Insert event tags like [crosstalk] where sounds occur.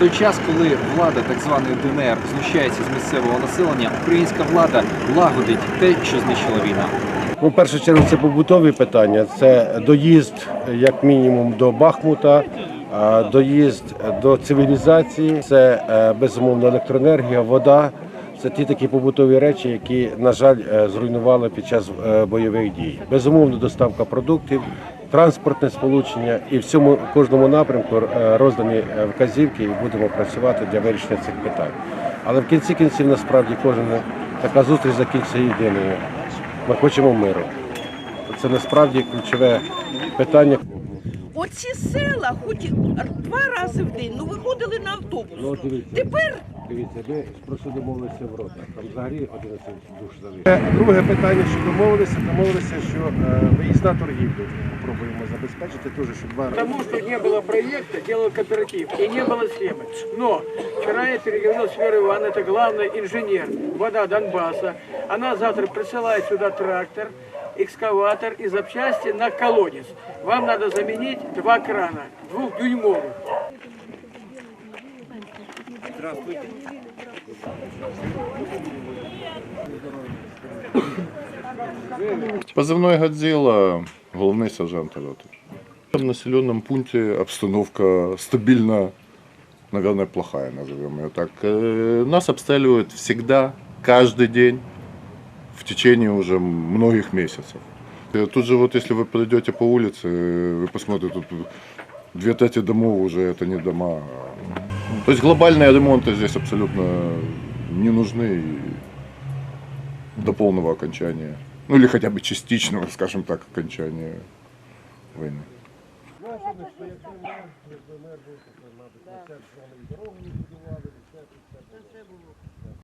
той час, коли влада так званої ДНР знущається з місцевого населення, українська влада лагодить те, що знищила війна. Ну, в першу чергу це побутові питання. Це доїзд, як мінімум, до Бахмута, доїзд до цивілізації, це е, безумовно електроенергія, вода. Це ті такі побутові речі, які, на жаль, е, зруйнували під час е, бойових дій. Безумовно, доставка продуктів, транспортне сполучення і в цьому кожному напрямку е, роздані вказівки, і будемо працювати для вирішення цих питань. Але в кінці кінців насправді кожна така зустріч закінчиться єдиною. Ми хочемо миру. Це насправді ключове питання. Оці села, хоч два рази в день, ну виходили на автобус. Ну. Тепер Дивіться, ми просто домовилися в ротах. Там взагалі 11 душ залишилося. Друге питання, що домовилися, домовилися, що е, виїзна торгівлю спробуємо забезпечити теж, що два рази. Потому что не было проекта, делал кооператив, и не было схемы. Но вчера я переговорил с Верой Ивановной, это главный инженер вода Донбасса. Она завтра присылает сюда трактор, экскаватор и запчасти на колодец. Вам надо заменить два крана, двухдюймовых. Позывной Годзилла, головний сержант роти. В населенном пункте обстановка стабильно, наверное, плохая, назовем ее так. Э, Нас обстреливают всегда, каждый день, в течение уже многих месяцев. Э, Тут же вот если вы пройдете по улице, э, вы посмотрите, тут две трети домов уже это не дома. То есть глобальные ремонты здесь абсолютно не нужны до полного окончания. Ну или хотя бы частичного, [laughs] скажем так, окончания войны. Це було.